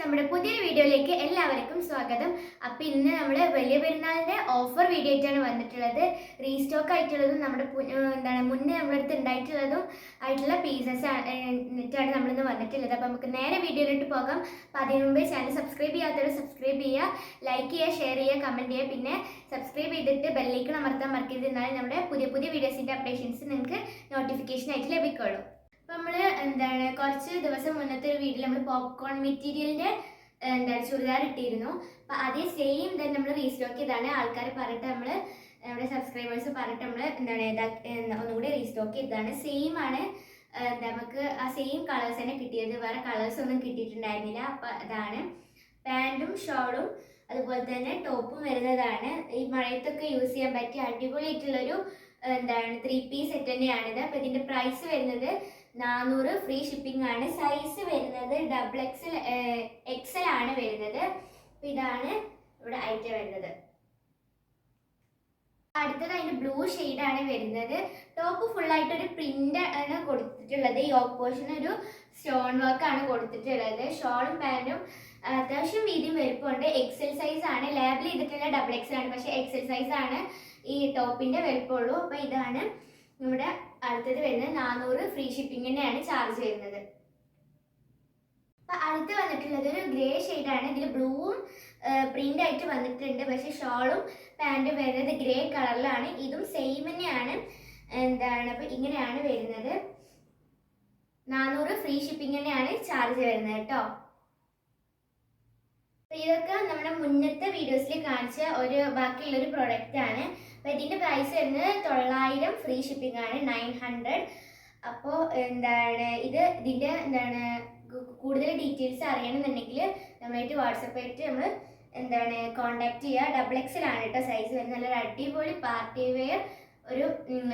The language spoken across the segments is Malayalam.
നമ്മുടെ പുതിയൊരു വീഡിയോയിലേക്ക് എല്ലാവർക്കും സ്വാഗതം. അപ്പം ഇന്ന് നമ്മൾ വലിയ പെരുന്നാളിന്റെ ഓഫർ വീഡിയോ ആയിട്ടാണ് വന്നിട്ടുള്ളത്. റീസ്റ്റോക്ക് ആയിട്ടുള്ളതും നമ്മുടെ എന്താണ് മുന്നേ നമ്മുടെ അടുത്ത് ഉണ്ടായിട്ടുള്ളതും ആയിട്ടുള്ള പീസസ് എന്നിട്ടാണ് നമ്മളിന്ന് വന്നിട്ടുള്ളത്. അപ്പം നമുക്ക് നേരെ വീഡിയോയിലോട്ട് പോകാം. അപ്പം അതിനു മുമ്പ് ചാനൽ സബ്സ്ക്രൈബ് ചെയ്യാത്തവർ സബ്സ്ക്രൈബ് ചെയ്യുക ലൈക്ക് ചെയ്യുക ഷെയർ ചെയ്യുക കമന്റ് ചെയ്യുക. പിന്നെ സബ്സ്ക്രൈബ് ചെയ്തിട്ട് ബെല്ലൈക്കൺ അമർത്താൻ മറക്കരുത്. എന്നാലും നമ്മുടെ പുതിയ പുതിയ വീഡിയോസിന്റെ അപ്ഡേഷൻസ് നിങ്ങൾക്ക് നോട്ടിഫിക്കേഷൻ ആയിട്ട് ലഭിക്കുള്ളൂ. അപ്പം നമ്മൾ എന്താണ് കുറച്ച് ദിവസം മുന്നത്തെ ഒരു വീട്ടിൽ നമ്മൾ പോപ്കോൺ മെറ്റീരിയലിന്റെ എന്താണ് ചുരിദാർ ഇട്ടിരുന്നു. അപ്പം അതേ സെയിം തന്നെ നമ്മൾ റീസ്റ്റോക്ക് ചെയ്താണ്. ആൾക്കാർ പറഞ്ഞിട്ട് നമ്മൾ നമ്മുടെ സബ്സ്ക്രൈബേഴ്സ് പറഞ്ഞിട്ട് നമ്മൾ എന്താണ് ഒന്നുകൂടി റീസ്റ്റോക്ക് ചെയ്താണ് സെയിം ആണ്. നമുക്ക് ആ സെയിം കളേഴ്സ് തന്നെ കിട്ടിയത്. വേറെ കളേഴ്സ് ഒന്നും കിട്ടിയിട്ടുണ്ടായിരുന്നില്ല. അപ്പം അതാണ്. പാന്റും ഷോളും അതുപോലെ തന്നെ ടോപ്പും വരുന്നതാണ്. ഈ മഴയത്തൊക്കെ യൂസ് ചെയ്യാൻ പറ്റിയ അടിപൊളിയായിട്ടുള്ളൊരു എന്താണ് ത്രീ പീസ് സെറ്റ് തന്നെയാണിത്. അപ്പം ഇതിന്റെ പ്രൈസ് വരുന്നത് നാനൂറ് ഫ്രീ ഷിപ്പിംഗ് ആണ്. സൈസ് വരുന്നത് ഡബിൾ എക്സൽ എക്സൽ ആണ് വരുന്നത്. ഇതാണ് ഇവിടെ ഐറ്റം വരുന്നത്. അടുത്തത് അതിന് ബ്ലൂ ആണ് വരുന്നത്. ടോപ്പ് ഫുൾ ആയിട്ട് ഒരു പ്രിന്റ് ആണ് കൊടുത്തിട്ടുള്ളത്. ഈ ഓപ്പോഷൻ ഒരു സ്റ്റോൺ വർക്ക് ആണ് കൊടുത്തിട്ടുള്ളത്. ഷോളും പാന്റും അത്യാവശ്യം വീതിയും വലുപ്പമുണ്ട്. എക്സൽ സൈസ് ആണ്. ലാബിൽ ചെയ്തിട്ടുള്ള ഡബിൾ എക്സൽ ആണ്. പക്ഷേ എക്സൽ സൈസ് ആണ് ഈ ടോപ്പിന്റെ വലുപ്പമുള്ളൂ. അപ്പോൾ ഇതാണ് നമ്മുടെ അടുത്തത് വരുന്നത് നാനൂറ് ഫ്രീ ഷിപ്പിങ്ങിനെയാണ് ചാർജ് വരുന്നത്. അപ്പൊ അടുത്ത് വന്നിട്ടുള്ളത് ഒരു ഗ്രേ ആണ്. ഇതിൽ ബ്ലൂവും പ്രിന്റ് ആയിട്ട് വന്നിട്ടുണ്ട്. പക്ഷെ ഷോളും പാന്റും വരുന്നത് ഗ്രേ കളറിലാണ് ഇതും സെയിം തന്നെയാണ്. എന്താണ്? അപ്പൊ ഇങ്ങനെയാണ് വരുന്നത്. നാനൂറ് ഫ്രീ ഷിപ്പിംഗ് തന്നെയാണ് ചാർജ് വരുന്നത് കേട്ടോ. ഇതൊക്കെ നമ്മുടെ മുന്നത്തെ വീഡിയോസിൽ കാണിച്ച ഒരു ബാക്കിയുള്ള ഒരു പ്രോഡക്റ്റ് ആണ്. അപ്പൊ ഇതിന്റെ പ്രൈസ് വരുന്നത് തൊള്ളായിരം ഫ്രീ ഷിപ്പിംഗ് ആണ് നയൻ ഹൺഡ്രഡ് അപ്പോൾ എന്താണ് ഇത് ഇതിന്റെ എന്താണ് കൂടുതൽ ഡീറ്റെയിൽസ് അറിയണമെന്നുണ്ടെങ്കിൽ നമ്മളായിട്ട് വാട്സപ്പ് ആയിട്ട് നമ്മൾ എന്താണ് കോണ്ടാക്ട് ചെയ്യുക. ഡബിൾ എക്സിലാണ് കേട്ടോ സൈസ് വരുന്നത്. നല്ല അടിപൊളി പാർട്ടി വെയർ ഒരു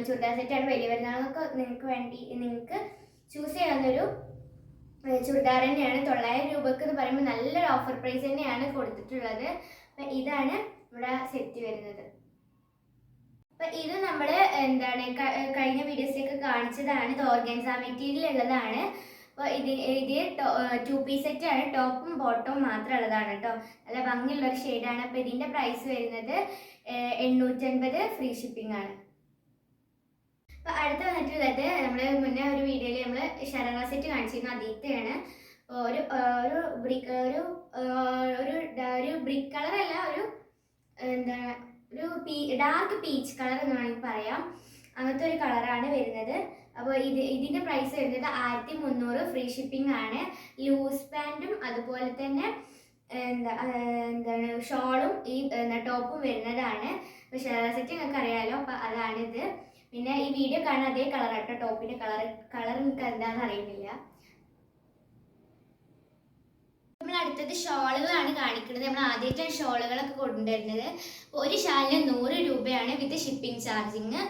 ചുരിദാർ ആണ്. വലിയ പെരുന്നാളൊക്കെ നിങ്ങൾക്ക് വേണ്ടി നിങ്ങൾക്ക് ചൂസ് ചെയ്യാവുന്നൊരു ചുരിദാർ തന്നെയാണ്. തൊള്ളായിരം രൂപക്ക് എന്ന് പറയുമ്പോൾ നല്ലൊരു ഓഫർ പ്രൈസ് തന്നെയാണ് കൊടുത്തിട്ടുള്ളത്. അപ്പം ഇതാണ് നമ്മുടെ സെറ്റ് വരുന്നത്. അപ്പം ഇത് നമ്മൾ എന്താണ് കഴിഞ്ഞ വീഡിയോസിലൊക്കെ കാണിച്ചതാണ്. ഇത് ഓർഗൻസ മെറ്റീരിയൽ ഉള്ളതാണ്. അപ്പോൾ ഇത് ഇത് ടു പീസ് സെറ്റ് ആണ്. ടോപ്പും ബോട്ടവും മാത്രം ഉള്ളതാണ് കേട്ടോ നല്ല ഭംഗിയുള്ളൊരു ഷെയ്ഡാണ് അപ്പോൾ ഇതിന്റെ പ്രൈസ് വരുന്നത് എണ്ണൂറ്റൻപത് ഫ്രീ ഷിപ്പിംഗ് ആണ്. അപ്പോൾ അടുത്ത് വന്നിട്ടുള്ളത് നമ്മൾ മുന്നേ ഒരു വീഡിയോയിൽ നമ്മൾ ഷരണ സെറ്റ് കാണിച്ചിരുന്നു അതീത്തെയാണ് ഒരു ഒരു ബ്രിക്ക് ഒരു ഒരു ഒരു ബ്രിക്ക് കളർ അല്ല ഒരു എന്താണ് ഒരു പീ ഡാർക്ക് പീച്ച് കളർ എന്ന് വേണമെങ്കിൽ പറയാം. അങ്ങനത്തെ ഒരു കളറാണ് വരുന്നത്. അപ്പോൾ ഇത് ഇതിന്റെ പ്രൈസ് വരുന്നത് ആയിരത്തി മുന്നൂറ് ഫ്രീ ഷിപ്പിംഗ് ആണ് ലൂസ് പാന്റും അതുപോലെ തന്നെ എന്താ എന്താണ് ഷോളും ഈ ടോപ്പും വരുന്നതാണ്. അപ്പോൾ ഷെയർ സെറ്റ് നിങ്ങൾക്ക് അറിയാമല്ലോ അപ്പോൾ അതാണിത്. പിന്നെ ഈ വീഡിയോ കാണാൻ അതേ കളർ ആട്ടോ. ടോപ്പിന്റെ കളർ കളർ നിങ്ങൾക്ക് എന്താണെന്ന് അറിയുന്നില്ല. നമ്മൾ അടുത്തത് ഷോളുകളാണ് കാണിക്കുന്നത്. നമ്മൾ ആദ്യമായിട്ടാണ് ഷോളുകളൊക്കെ കൊണ്ടുവരുന്നത്. ഒരു ഷാലിന് നൂറ് രൂപയാണ് വിത്ത് ഷിപ്പിംഗ് ചാർജിങ്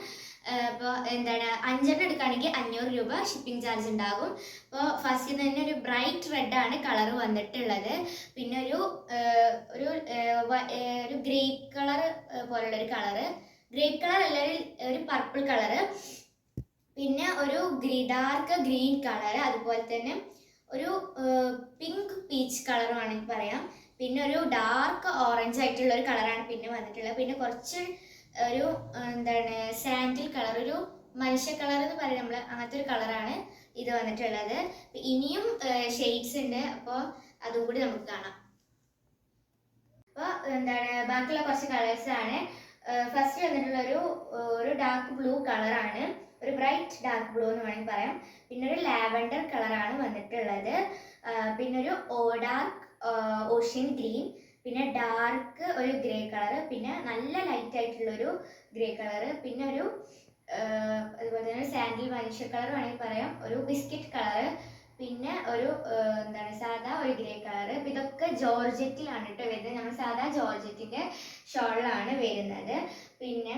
അപ്പോൾ എന്താണ് അഞ്ചെണ്ണം എടുക്കുകയാണെങ്കിൽ അഞ്ഞൂറ് രൂപ ഷിപ്പിംഗ് ചാർജ് ഉണ്ടാകും. അപ്പോൾ ഫസ്റ്റ് തന്നെ ഒരു ബ്രൈറ്റ് റെഡ് ആണ് കളർ വന്നിട്ടുള്ളത്. പിന്നെ ഒരു ഒരു ഒരു ഗ്രേപ്പ് കളർ പോലുള്ളൊരു കളറ് ഗ്രേപ്പ് കളർ അല്ല ഒരു- പർപ്പിൾ കളർ പിന്നെ ഒരു ഗ്രീ ഡാർക്ക് ഗ്രീൻ കളർ അതുപോലെ തന്നെ ഒരു പിങ്ക് പീച്ച് കളർ വേണമെങ്കിൽ പറയാം. പിന്നെ ഒരു ഡാർക്ക് ഓറഞ്ച് ആയിട്ടുള്ള ഒരു കളറാണ് പിന്നെ വന്നിട്ടുള്ളത്. പിന്നെ കുറച്ച് ഒരു എന്താണ് സാൻഡിൽ കളർ ഒരു മനുഷ്യ കളർ എന്ന് പറയും നമ്മൾ അങ്ങനത്തെ ഒരു കളറാണ് ഇത് വന്നിട്ടുള്ളത്. ഇനിയും ഷെയ്ഡ്സ് ഉണ്ട്. അപ്പോൾ അതും കൂടി നമുക്ക് കാണാം. അപ്പോൾ എന്താണ് ബാക്കിയുള്ള കുറച്ച് കളേഴ്സാണ് ഫസ്റ്റ് വന്നിട്ടുള്ള ഒരു ഒരു ഡാർക്ക് ബ്ലൂ കളറാണ് ഒരു ബ്രൈറ്റ് ഡാർക്ക് ബ്ലൂ എന്ന് വേണമെങ്കിൽ പറയാം. പിന്നെ ഒരു ലാവൻഡർ കളറാണ് വന്നിട്ടുള്ളത്. പിന്നെ ഒരു ഓ ഡാർക്ക് ഓഷ്യൻ ഗ്രീൻ പിന്നെ ഡാർക്ക് ഒരു ഗ്രേ കളർ പിന്നെ നല്ല ലൈറ്റ് ആയിട്ടുള്ള ഒരു ഗ്രേ കളർ പിന്നെ ഒരു അതുപോലെ തന്നെ സാൻഡിൽ മനുഷ്യ കളർ വേണമെങ്കിൽ പറയാം. ഒരു ബിസ്ക്കറ്റ് കളർ പിന്നെ ഒരു എന്താണ് സാധാ ഒരു ഗ്രേ കളർ ഇതൊക്കെ ജോർജറ്റിലാണ് കേട്ടോ വരുന്നത്. നമ്മൾ സാധാ ജോർജറ്റിന്റെ ഷോളിലാണ് വരുന്നത്. പിന്നെ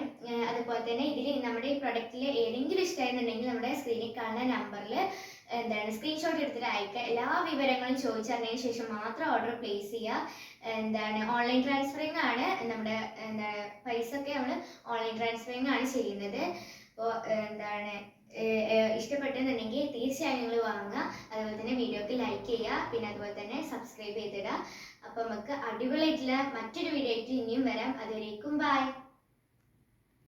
അതുപോലെ തന്നെ ഇതിൽ നമ്മുടെ ഈ പ്രൊഡക്റ്റിൽ ഏതെങ്കിലും ഇഷ്ടമായിരുന്നുണ്ടെങ്കിൽ നമ്മുടെ സ്ക്രീനിൽ കാണുന്ന നമ്പറിൽ എന്താണ് സ്ക്രീൻഷോട്ട് എടുത്തിട്ട് അയക്കുക എല്ലാ വിവരങ്ങളും ചോദിച്ചറിഞ്ഞതിന് ശേഷം മാത്രം ഓർഡർ പ്ലേസ് ചെയ്യുക. എന്താണ് ഓൺലൈൻ ട്രാൻസ്ഫറിങ് ആണ് നമ്മുടെ എന്താണ് പൈസ ഒക്കെ നമ്മൾ ഓൺലൈൻ ട്രാൻസ്ഫറിങ് ആണ് ചെയ്യുന്നത്. അപ്പോൾ എന്താണ് ഇഷ്ടപ്പെട്ടെന്നുണ്ടെങ്കിൽ തീർച്ചയായും നിങ്ങൾ വാങ്ങുക. തന്നെ വീഡിയോക്ക് ലൈക്ക് ചെയ്യുക. പിന്നെ അതുപോലെ തന്നെ സബ്സ്ക്രൈബ് ചെയ്തിടുക. അപ്പോൾ നമുക്ക് അടിപൊളിയായിട്ടുള്ള മറ്റൊരു വീഡിയോ ആയിട്ട് ഇനിയും വരാം. അതുവരേക്കും ബൈ